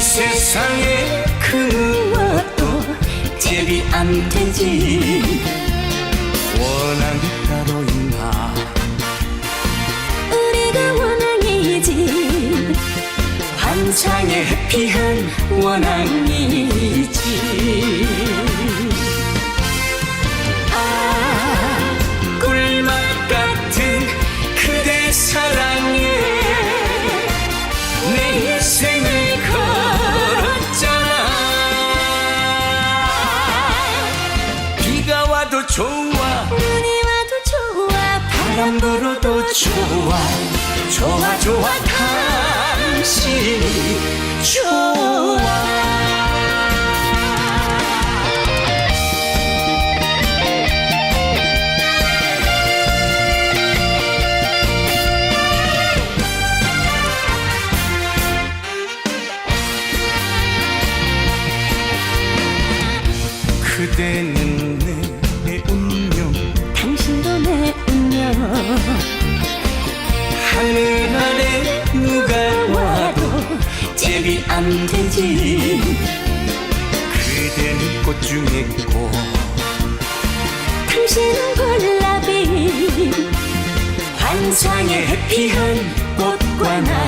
세상에 그 무엇도 제비 안 되지. 원한이 따로 있나? 우리가 원앙이지. 환상의 해피한 원앙이지. 아 꿀맛 같은 그대 사랑 와도 좋아. 눈이 와도 좋아. 바람 불어도 좋아. 좋아 좋아. 당신이 좋아. 그대는 안 되지 그대는 꽃 중에 꽃 당신은 골라비 환상의 해피한 꽃과 낙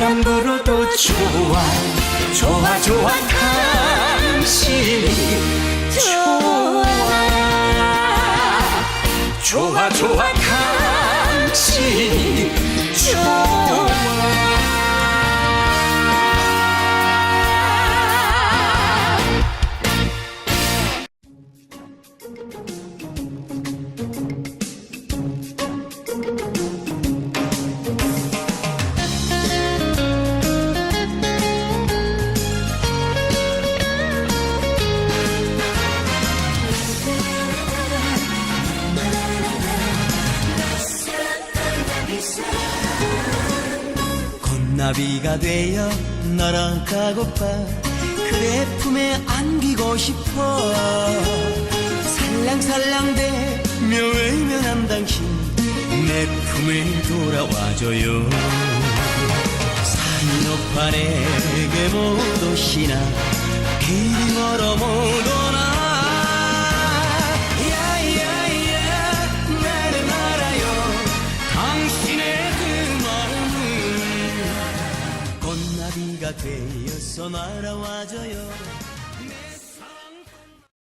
바람 불어도 좋아 좋아 좋아 당신이 좋아. 좋아 좋아 당신이 나비가 되어 날아가고파. 그대 품에 안기고 싶어. 살랑살랑대며 외면한 당신 내 품에 돌아와줘요. 산이 높아 내게 못 오시나 길이 멀어 못 오나 마음을 꽃나비가 되어서 날아와줘요